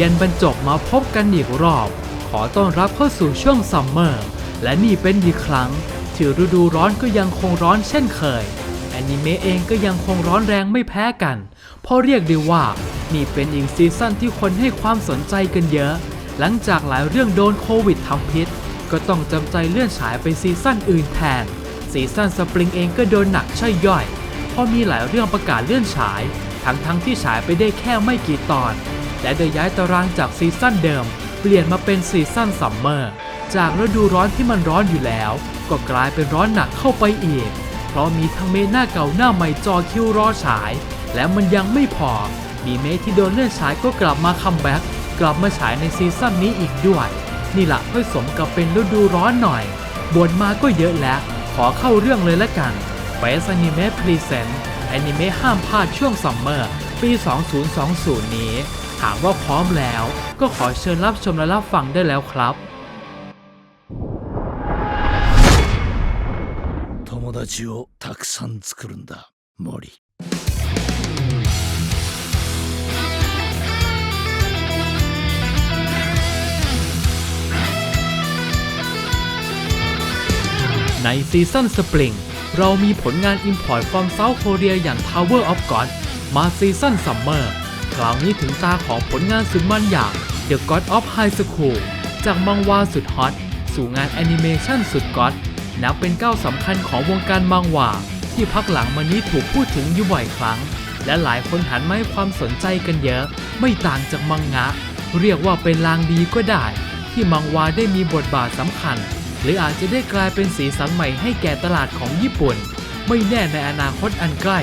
เวียนบรรจบมาพบกันอีกรอบ ขอต้อนรับเข้าสู่ช่วงซัมเมอร์ และนี่เป็นอีกครั้งที่ฤดูร้อนก็ยังคงร้อนเช่นเคยแอนิเมะเองก็ยังคงร้อนแรงไม่แพ้กัน เพราะเรียกได้ว่า นี่เป็นอีกซีซั่นที่คนให้ความสนใจกันเยอะ หลังจากหลายเรื่องโดนโควิดทำพิษ ก็ต้องจำใจเลื่อนฉายไปซีซั่นอื่นแทน ซีซั่นสปริงเองก็โดนหนักใช่ย่อย เพราะมีหลายเรื่องประกาศเลื่อนฉาย ทั้งทั้งที่ฉายไปได้แค่ไม่กี่ตอน และโดยย้ายตารางจากซีซั่นเดิม เปลี่ยนมาเป็นซีซั่นซัมเมอร์จากฤดูร้อนที่มันร้อนอยู่แล้ว ก็กลายเป็นร้อนหนักเข้าไปอีก เพราะมีทั้งเมหน้าเก่าหน้าใหม่จอคิวรอฉาย และมันยังไม่พอ มีเมที่โดนเลื่อนฉายก็กลับมาคัมแบ็กกลับมาฉายในซีซั่นนี้อีกด้วย นี่แหละค่อยสมกับเป็นฤดูร้อนหน่อยบ่นมาก็เยอะแล้ว ขอเข้าเรื่องเลยละกัน f a c e Anime Present แอนิเมะห้ามพลาดช่วงซัมเมอร์ปี 2020 นี้ ถามว่าพร้อมแล้ว ก็ขอเชิญรับชมและรับฟังได้แล้วครับ 友達をたくさん作るんだ森 ในซีซั่นสปริง เรามีผลงาน Import from South Korea อย่าง Tower of God มาซีซั่นซัมเมอร์ ค ราวนี้ถึงตาของผลงานสุดมันอย่าง The God of High School จากมังวาสุดฮอต สู่งานแอนิเมชันสุดก๊อตนับเป็นก้าวสำคัญของวงการมังวาที่พักหลังมานี้ถูกพูดถึงอยู่บ่อยครั้ง และหลายคนหันมาให้ความสนใจกันเยอะ ไม่ต่างจากมังงะ เรียกว่าเป็นลางดีก็ได้ ที่มังวาได้มีบทบาทสำคัญ หรืออาจจะได้กลายเป็นสีสันใหม่ให้แก่ตลาดของญี่ปุ่น ไม่แน่ในอนาคตอันใกล้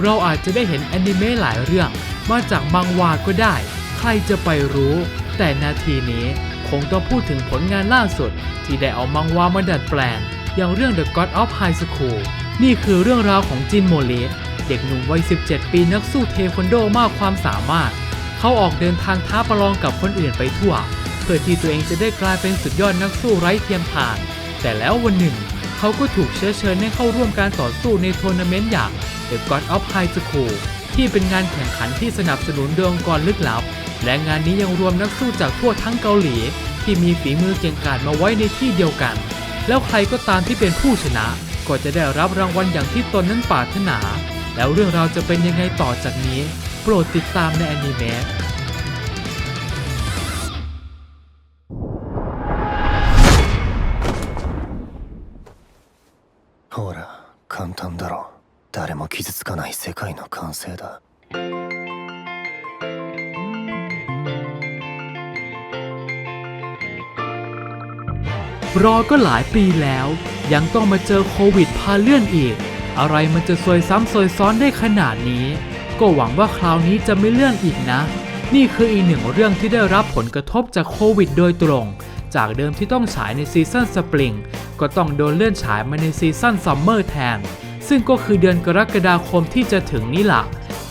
เราอาจจะได้เห็นแอนิเมะหลายเรื่อง มาจากมังวาก็ได้ ใครจะไปรู้ แต่นาทีนี้คงต้องพูดถึงผลงานล่าสุด ที่ได้เอามังวามาดัดแปลง อย่างเรื่อง The God of High School นี่คือเรื่องราวของจินโมเลสเด็กหนุ่มวัย 17 ปีนักสู้เทควันโดมากความสามารถ เขาออกเดินทางท้าประลองกับคนอื่นไปทั่ว เพื่อที่ตัวเองจะได้กลายเป็นสุดยอดนักสู้ไร้เทียมทาน แต่แล้ววันหนึ่ง เขาก็ถูกเชื้อเชิญให้เข้าร่วมการต่อสู้ในทัวร์นาเมนต์อย่าง The God of High School ที่เป็นงานแข่งขันที่สนับสนุนโดยองค์กรลึกลับ และงานนี้ยังรวมนักสู้จากทั่วทั้งเกาหลี ที่มีฝีมือเก่งกาจมาไว้ในที่เดียวกัน แล้วใครก็ตามที่เป็นผู้ชนะ ก็จะได้รับรางวัลอย่างที่ตนนั้นปรารถนา แล้วเรื่องราวจะเป็นยังไงต่อจากนี้ โปรดติดตามในอนิเมะ ほら簡単だろ 誰も傷つかない世界の完成だ รอก็หลายปีแล้ว ยังต้องมาเจอโควิดพาเลื่อนอีก อะไรมันจะซวยซ้ำซวยซ้อนได้ขนาดนี้ ก็หวังว่าคราวนี้จะไม่เลื่อนอีกนะ นี่คืออีกหนึ่งเรื่องที่ได้รับผลกระทบจากโควิดโดยตรง จากเดิมที่ต้องฉายในซีซั่นสปริง ก็ต้องโดนเลื่อนฉายมาในซีซั่นซัมเมอร์แทน ซึ่งก็คือเดือนกรกฎาคมที่จะถึงนี่แหละ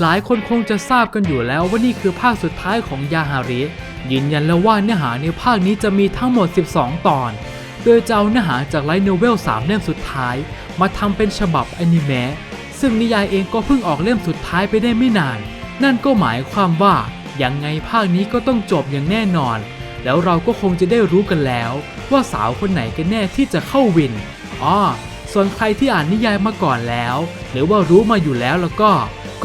หลายคนคงจะทราบกันอยู่แล้วว่านี่คือภาคสุดท้ายของยาฮาริ ยืนยันแล้วว่าเนื้อหาในภาคนี้จะมีทั้งหมด 12 ตอน โดยจะเอาเนื้อหาจากไลท์โนเวล 3 เล่มสุดท้าย มาทำเป็นฉบับอนิเมะ ซึ่งนิยายเองก็เพิ่งออกเล่มสุดท้ายไปได้ไม่นาน นั่นก็หมายความว่ายังไงภาคนี้ก็ต้องจบอย่างแน่นอน แล้วเราก็คงจะได้รู้กันแล้ว ว่าสาวคนไหนกันแน่ที่จะเข้าวินอ๋อ ส่วนใครที่อ่านนิยายมาก่อนแล้ว หรือว่ารู้มาอยู่แล้วแล้วก็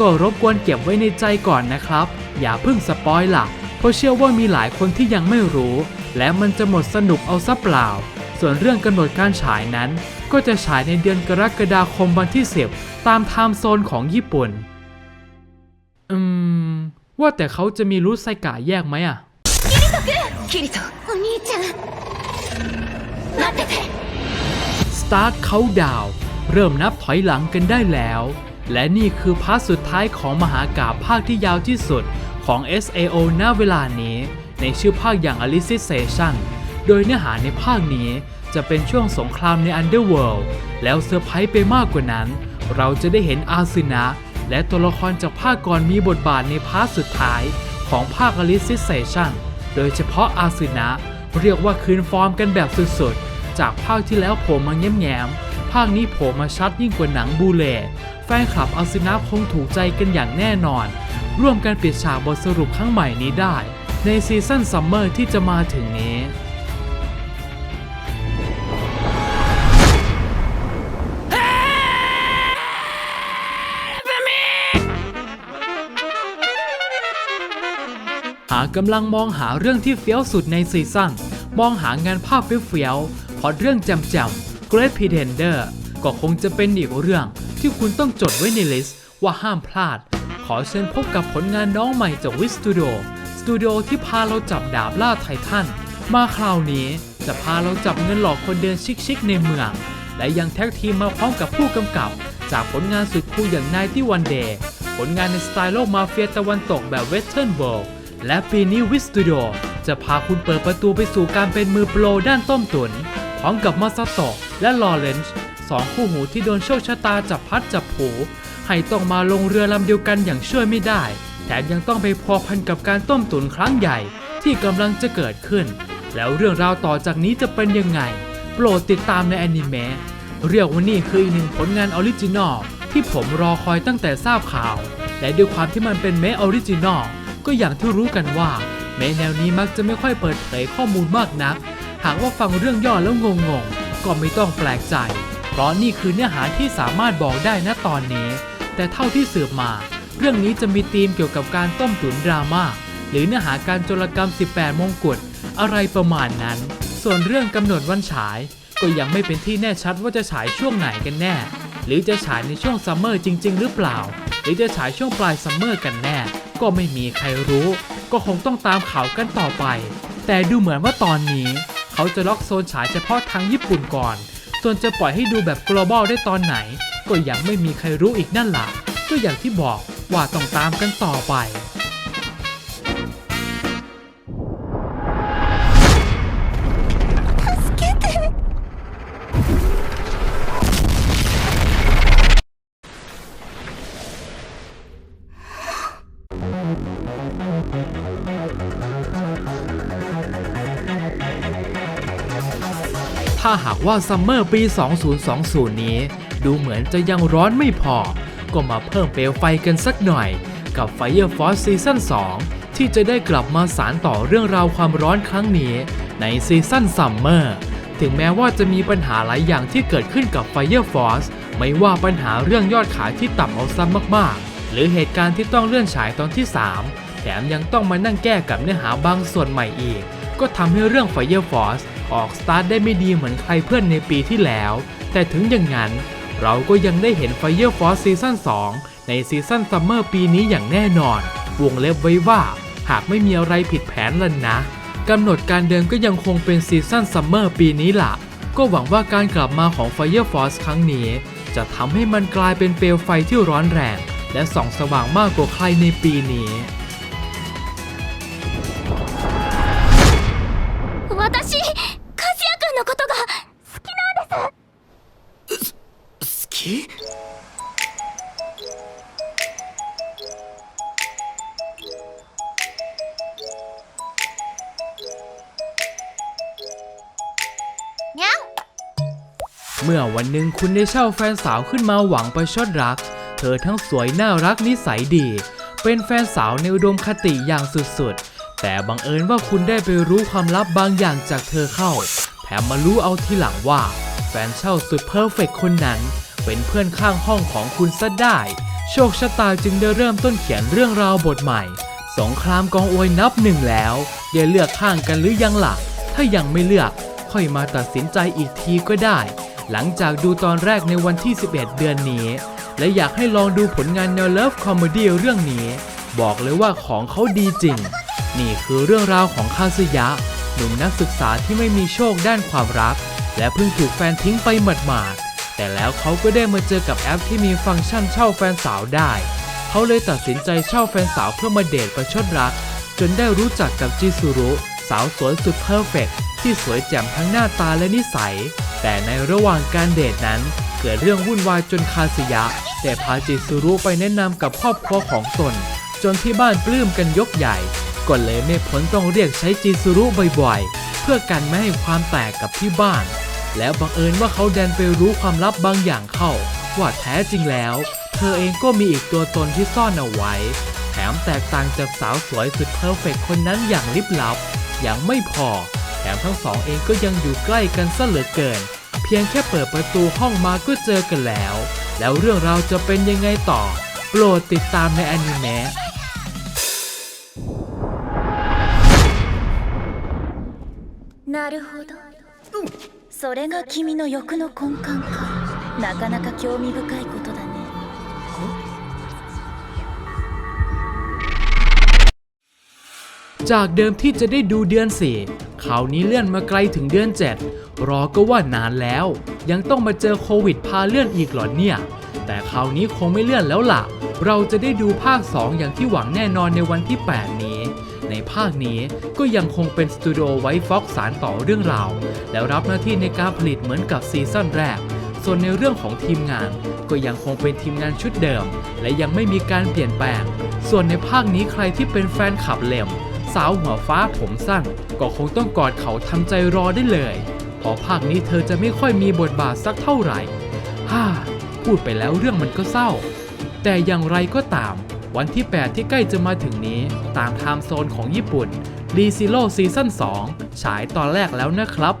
ก็รบกวนเก็บไว้ในใจก่อนนะครับ อย่าเพิ่งสปอยล่ะ เพราะเชื่อว่ามีหลายคนที่ยังไม่รู้ และมันจะหมดสนุกเอาซะเปล่า ส่วนเรื่องกำหนดการฉายนั้น ก็จะฉายในเดือนกรกฎาคมวันที่ 10 ตามไทม์โซนของญี่ปุ่น อืม ว่าแต่เขาจะมีรูทไซกะแยกไหมอะ キリトお兄ちゃん待ってて Start Countdown เริ่มนับถอยหลังกันได้แล้ว และนี่คือพาร์ทสุดท้ายของมหากาพย์ภาคที่ยาวที่สุดของ SAO ณเวลานี้ ในชื่อภาคอย่าง Alicization โดยเนื้อหาในภาคนี้จะเป็นช่วงสงครามใน Underworld แล้วเซอร์ไพรส์ไปมากกว่านั้น เราจะได้เห็นอาซึนะ และตัวละครจากภาคก่อนมีบทบาทในพาร์ทสุดท้ายของภาค Alicization โดยเฉพาะอาซึนะ เรียกว่าคืนฟอร์มกันแบบสุดๆ จากภาคที่แล้วโผล่มาแง้มๆภาคนี้โผล่มาชัดยิ่งกว่าหนังบูเล่แฟนคลับอาซึนะคงถูกใจกันอย่างแน่นอน ร่วมกันปิดฉากบทสรุปครั้งใหม่นี้ได้ ในซีซั่นซัมเมอร์ที่จะมาถึงนี้หากกำลังมองหาเรื่องที่เฟี้ยวสุดในซีซั่น มองหางานภาพเฟี้ยว ๆพอดเรื่องจำจำๆ Great Pretender ก็คงจะเป็นอีกเรื่องที่คุณต้องจดไว้ในลิสต์ว่าห้ามพลาด ขอเชิญพบกับผลงานน้องใหม่จากวิสตูดิโอสตูดิโอที่พาเราจับดาบล่าไททันมาคราวนี้จะพาเราจับเงินหลอกคนเดินชิคๆในเมือง และยังแท็กทีมมาพร้อมกับผู้กำกับ จากผลงานสุดคูลอย่างนายที่วันเดย์ผลงานในสไตล์โลกมาเฟียตะวันตกแบบเวสเทิร์นเวิลด์และปีนี้วิสตูดิโอจะพาคุณเปิดประตูไปสู่การเป็นมือโปรด้านต้มตุน ร้อมกับมาซาโตะและลอเรนจ์สองคู่หูที่โดนโชคชะตาจับพัดจับผูให้ต้องมาลงเรือลำเดียวกันอย่างช่วยไม่ได้ แถมยังต้องไปพัวพันกับการต้มตุ๋นครั้งใหญ่ที่กำลังจะเกิดขึ้น แล้วเรื่องราวต่อจากนี้จะเป็นยังไง โปรดติดตามในอนิเมะเรียกว่านี่คืออีกหนึ่งผลงานออริจินอลที่ผมรอคอยตั้งแต่ทราบข่าว และด้วยความที่มันเป็นเมะออริจินอลก็อย่างที่รู้กันว่าเมะแนวนี้มักจะไม่ค่อยเปิดเผยข้อมูลมากนัก หากว่าฟังเรื่องย่อแล้วงงๆก็ไม่ต้องแปลกใจ เพราะนี่คือเนื้อหาที่สามารถบอกได้ณตอนนี้ แต่เท่าที่สืบมา เรื่องนี้จะมีธีมเกี่ยวกับการต้มตุ๋นดราม่าหรือเนื้อหาการโจรกรรม 18 มงกุฎอะไรประมาณนั้น ส่วนเรื่องกำหนดวันฉาย ก็ยังไม่เป็นที่แน่ชัดว่าจะฉายช่วงไหนกันแน่ หรือจะฉายในช่วงซัมเมอร์จริง ๆ หรือเปล่า หรือจะฉายช่วงปลายซัมเมอร์กันแน่ ก็ไม่มีใครรู้ ก็คงต้องตามข่าวกันต่อไป แต่ดูเหมือนว่าตอนนี้ เขาจะล็อกโซนฉายเฉพาะทางญี่ปุ่นก่อน ส่วนจะปล่อยให้ดูแบบ global ได้ตอนไหน ก็ยังไม่มีใครรู้อีกนั่นล่ะก็อย่างที่บอกว่าต้องตามกันต่อไป ถ้าหากว่าซัมเมอร์ปี 2020 นี้ ดูเหมือนจะยังร้อนไม่พอ ก็มาเพิ่มเปลวไฟกันสักหน่อย กับ Fire Force Season 2 ที่จะได้กลับมาสารต่อเรื่องราวความร้อนครั้งนี้ ในซีซั่นซัมเมอร์ถึงแม้ว่าจะมีปัญหาหลายอย่างที่เกิดขึ้นกับ Fire Force ไม่ว่าปัญหาเรื่องยอดขายที่ต่ำเอาซ้ำมากๆ หรือเหตุการณ์ที่ต้องเลื่อนฉายตอนที่ 3 แถมยังต้องมานั่งแก้กับเนื้อหาบางส่วนใหม่อีก ก็ทำให้เรื่อง Fire Force ออกสตาร์ทได้ไม่ดีเหมือนใครเพื่อนในปีที่แล้ว แต่ถึงอย่างนั้น เราก็ยังได้เห็น Fire Force ซีซั่น2ในซีซั่นซัมเมอร์ปีนี้อย่างแน่นอน วงเล็บไว้ว่า หากไม่มีอะไรผิดแผนล่ะนะกำหนดการเดิมก็ยังคงเป็นซีซั่นซัมเมอร์ปีนี้ล่ะ ก็หวังว่าการกลับมาของ Fire Force ครั้งนี้ จะทำให้มันกลายเป็นเปลวไฟที่ร้อนแรง และส่องสว่างมากกว่าใครในปีนี้ เมื่อวันหนึ่งคุณได้เช่าแฟนสาวขึ้นมาหวังประชดรัก เธอทั้งสวยน่ารักนิสัยดี เป็นแฟนสาวในอุดมคติอย่างสุดๆ แต่บังเอิญว่าคุณได้ไปรู้ความลับบางอย่างจากเธอเข้า แถมมารู้เอาทีหลังว่า แฟนเช่าสุดเพอร์เฟกต์คนนั้น เป็นเพื่อนข้างห้องของคุณซะได้ โชคชะตาจึงได้เริ่มต้นเขียนเรื่องราวบทใหม่ สงครามกองอวยนับหนึ่งแล้วได้เลือกข้างกันหรือยังหล่ะถ้ายังไม่เลือกค่อยมาตัดสินใจอีกทีก็ได้ หลังจากดูตอนแรกในวันที่ 11 เดือนนี้ และอยากให้ลองดูผลงานแนวเลิฟคอมเมดี้เรื่องนี้ บอกเลยว่าของเขาดีจริง นี่คือเรื่องราวของคาซึยะ หนุ่มนักศึกษาที่ไม่มีโชคด้านความรัก และเพิ่งถูกแฟนทิ้งไปหมาดๆแต่แล้วเขาก็ได้มาเจอกับแอปที่มีฟังก์ชันเช่าแฟนสาวได้ เขาเลยตัดสินใจเช่าแฟนสาวเพื่อมาเดทประชดรัก จนได้รู้จักกับจิซุรุ สาวสวยสุดเพอร์เฟกต์ ที่สวยแจ่มทั้งหน้าตาและนิสัย แต่ในระหว่างการเดทนั้น เกิดเรื่องวุ่นวายจนคาสิยะ แต่พาจิซุรุไปแนะนำกับครอบครัวของตน จนที่บ้านปลื้มกันยกใหญ่ก็เลยไม่พ้นต้องเรียกใช้จิซุรุบ่อยๆ เพื่อกันไม่ให้ความแตกกับที่บ้าน แล้วบังเอิญว่าเขาแดนไปรู้ความลับบางอย่างเข้า ว่าแท้จริงแล้ว เธอเองก็มีอีกตัวตนที่ซ่อนเอาไว้ แถมแตกต่างจากสาวสวยสุดเพอร์เฟกคนนั้นอย่างลิบลับ อย่างไม่พอ มทั้งสองเองก็ยังอยู่ใกล้กันซะเหลือเกิน เพียงแค่เปิดประตูห้องมาก็เจอกันแล้ว แล้วเรื่องราวจะเป็นยังไงต่อ โปรดติดตามในอนิเมะ なるほどそれが君の欲の根幹かなかなか興味深いこと จากเดิมที่จะได้ดูเดือน4คราวนี้เลื่อนมาไกลถึงเดือน 7 รอก็ว่านานแล้ว ยังต้องมาเจอโควิดพาเลื่อนอีกหรอเนี่ย แต่คราวนี้คงไม่เลื่อนแล้วล่ะ เราจะได้ดูภาค 2 อย่างที่หวังแน่นอนในวันที่ 8 นี้ ในภาคนี้ก็ยังคงเป็นสตูดิโอไวท์ฟ็อกสารต่อเรื่องราว แล้วรับหน้าที่ในการผลิตเหมือนกับซีซั่นแรก ส่วนในเรื่องของทีมงาน ก็ยังคงเป็นทีมงานชุดเดิม และยังไม่มีการเปลี่ยนแปลง ส่วนในภาคนี้ใครที่เป็นแฟนคลับเลม สาวหัวฟ้าผมสั้น ก็คงต้องกอดเขาทำใจรอได้เลยเพราะภาคนี้เธอจะไม่ค่อยมีบทบาทสักเท่าไหร่ฮ่าพูดไปแล้วเรื่องมันก็เศร้า แต่อย่างไรก็ตาม วันที่ 8 ที่ใกล้จะมาถึงนี้ ตามไทม์โซนของญี่ปุ่นรีซิโลซีซั่น2ฉายตอนแรกแล้วนะครับ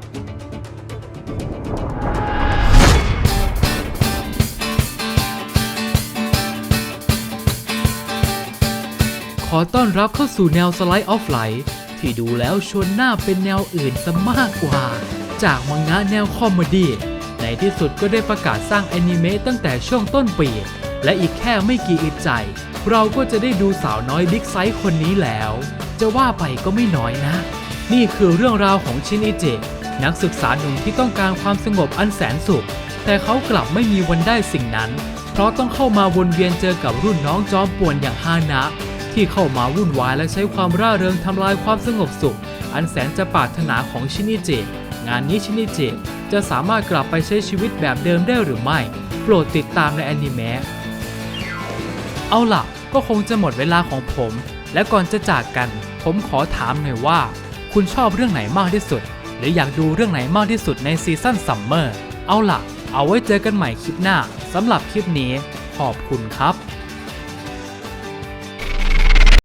อต้อนรับเข้าสู่แนวสไลด์ออฟไลท์ที่ดูแล้วชวนหน้าเป็นแนวอื่นซะมากกว่า จากมังงะแนวคอมเมดี้ในที่สุดก็ได้ประกาศสร้างแอนิเมะตั้งแต่ช่วงต้นปี และอีกแค่ไม่กี่อึดใจ เราก็จะได้ดูสาวน้อยบิ๊กไซส์คนนี้แล้ว จะว่าไปก็ไม่น้อยนะ นี่คือเรื่องราวของชินอิจินักศึกษาหนุ่มที่ต้องการความสงบอันแสนสุข แต่เขากลับไม่มีวันได้สิ่งนั้น เพราะต้องเข้ามาวนเวียนเจอกับรุ่นน้องจอมป่วนอย่างฮานะ ที่เข้ามาวุ่นวายและใช้ความร่าเริงทำลายความสงบสุข อันแสนจะปรารถนาของชินิเจ งานนี้ชินิเจิจะสามารถกลับไปใช้ชีวิตแบบเดิมได้หรือไม่ โปรดติดตามในอนิเมะเอาล่ะ ก็คงจะหมดเวลาของผม และก่อนจะจากกัน ผมขอถามหน่อยว่า คุณชอบเรื่องไหนมากที่สุด หรืออยากดูเรื่องไหนมากที่สุดในซีซั่นซัมเมอร์เอาล่ะ เอาไว้เจอกันใหม่คลิปหน้าสำหรับคลิปนี้ ขอบคุณครับ